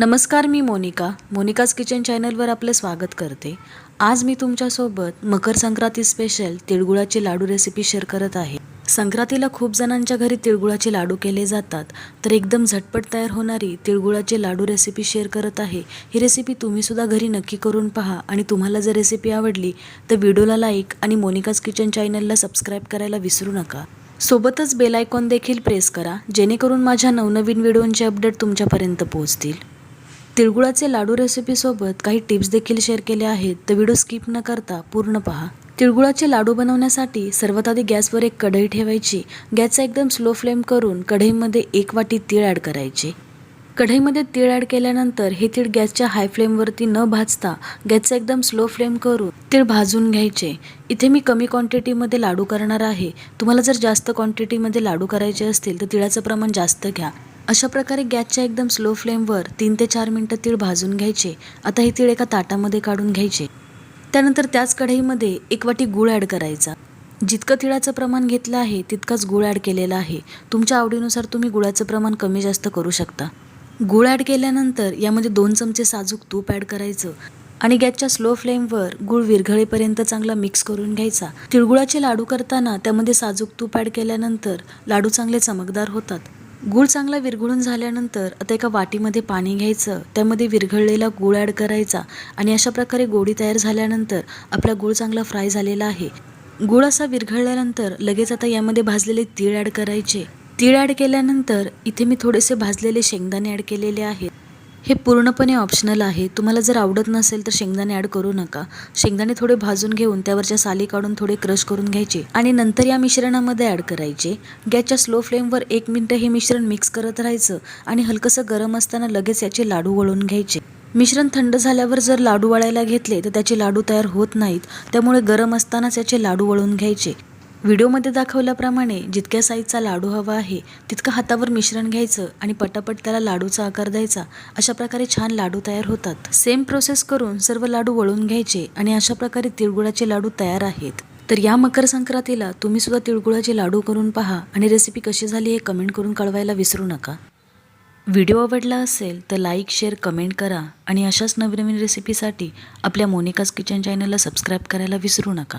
नमस्कार मी Monika. Monika's kitchen चॅनलवर आपलं स्वागत करते. आज मी तुमच्यासोबत मकर संक्रांती स्पेशल तिळगुळाची लाडू रेसिपी शेअर करत आहे. संक्रांतीला खूप जणांच्या घरी तिळगुळाचे लाडू केले जातात. तर एकदम झटपट तयार होणारी तिळगुळाचे लाडू रेसिपी शेअर करत आहे. ही रेसिपी तुम्हीसुद्धा घरी नक्की करून पहा आणि तुम्हाला जर रेसिपी आवडली तर व्हिडिओला लाईक आणि मोनिकाज किचन चॅनलला सबस्क्राईब करायला विसरू नका. सोबतच बेल आयकॉन देखील प्रेस करा जेणेकरून माझ्या नवनवीन व्हिडिओंचे अपडेट तुमच्यापर्यंत पोहोचतील. तिळगुळाचे लाडू रेसिपीसोबत काही टिप्स देखील शेअर केल्या आहेत. तर व्हिडिओ स्किप न करता पूर्ण पहा. तिळगुळाचे लाडू बनवण्यासाठी सर्वात आधी गॅसवर एक कढई ठेवायची. गॅसचा एकदम स्लो फ्लेम करून कढईमध्ये एक वाटी तीळ ॲड करायचे. कढईमध्ये तीळ ॲड केल्यानंतर हे तीळ गॅसच्या हाय फ्लेमवरती न भाजता गॅसचा एकदम स्लो फ्लेम करून तीळ भाजून घ्यायचे. इथे मी कमी क्वांटिटीमध्ये लाडू करणार आहे. तुम्हाला जर जास्त क्वांटिटीमध्ये लाडू करायचे असतील तर तिळाचं प्रमाण जास्त घ्या. अशा प्रकारे गॅसच्या एकदम स्लो फ्लेमवर तीन ते चार मिनटं तीळ भाजून घ्यायचे. आता हे तीळ एका ताटामध्ये काढून घ्यायचे. त्यानंतर त्याच कढईमध्ये एक वाटी गूळ ॲड करायचा. जितकं तिळाचं प्रमाण घेतलं आहे तितकाच गूळ ॲड केलेला आहे. तुमच्या आवडीनुसार तुम्ही गुळाचं प्रमाण कमी जास्त करू शकता. गूळ ॲड केल्यानंतर यामध्ये दोन चमचे साजूक तूप ॲड करायचं आणि गॅसच्या स्लो फ्लेमवर गूळ विरघळेपर्यंत चांगला मिक्स करून घ्यायचा. तिळगुळाचे लाडू करताना त्यामध्ये साजूक तूप ॲड केल्यानंतर लाडू चांगले चमकदार होतात. गूळ चांगला विरघळून झाल्यानंतर आता एका वाटीमध्ये पाणी घ्यायचं त्यामध्ये विरघळलेला गूळ ॲड करायचा आणि अशा प्रकारे गोडी तयार झाल्यानंतर आपला गूळ चांगला फ्राय झालेला आहे. गूळ असा विरघळल्यानंतर लगेच आता यामध्ये भाजलेले तीळ ॲड करायचे. तीळ ॲड केल्यानंतर इथे मी थोडेसे भाजलेले शेंगदाणे ॲड केलेले आहेत. हे पूर्णपणे ऑप्शनल आहे. तुम्हाला जर आवडत नसेल तर शेंगदाणे ॲड करू नका. शेंगदाणे थोडे भाजून घेऊन त्यावरच्या साली काढून थोडे क्रश करून घ्यायचे आणि नंतर या मिश्रणामध्ये ॲड करायचे. गॅसच्या स्लो फ्लेमवर एक मिनटं हे मिश्रण मिक्स करत राहायचं आणि हलकंसं गरम असताना लगेच याचे लाडू वळून घ्यायचे. मिश्रण थंड झाल्यावर जर लाडू वळायला घेतले तर त्याचे लाडू तयार होत नाहीत. त्यामुळे गरम असतानाच याचे लाडू वळून घ्यायचे. व्हिडिओमध्ये दाखवल्याप्रमाणे जितक्या साईजचा लाडू हवा आहे तितकं हातावर मिश्रण घ्यायचं आणि पटापट त्याला लाडूचा आकार द्यायचा अशा प्रकारे छान लाडू तयार होतात. सेम प्रोसेस करून सर्व लाडू वळून घ्यायचे आणि अशा प्रकारे तिळगुळाचे लाडू तयार आहेत. तर या मकर संक्रांतीला तुम्ही सुद्धा तिळगुळाचे लाडू करून पहा आणि रेसिपी कशी झाली हे कमेंट करून कळवायला विसरू नका. व्हिडिओ आवडला असेल तर लाईक शेअर कमेंट करा आणि अशाच नवीन नवीन रेसिपीसाठी आपल्या मोनिकाज किचन चॅनलला सबस्क्राईब करायला विसरू नका.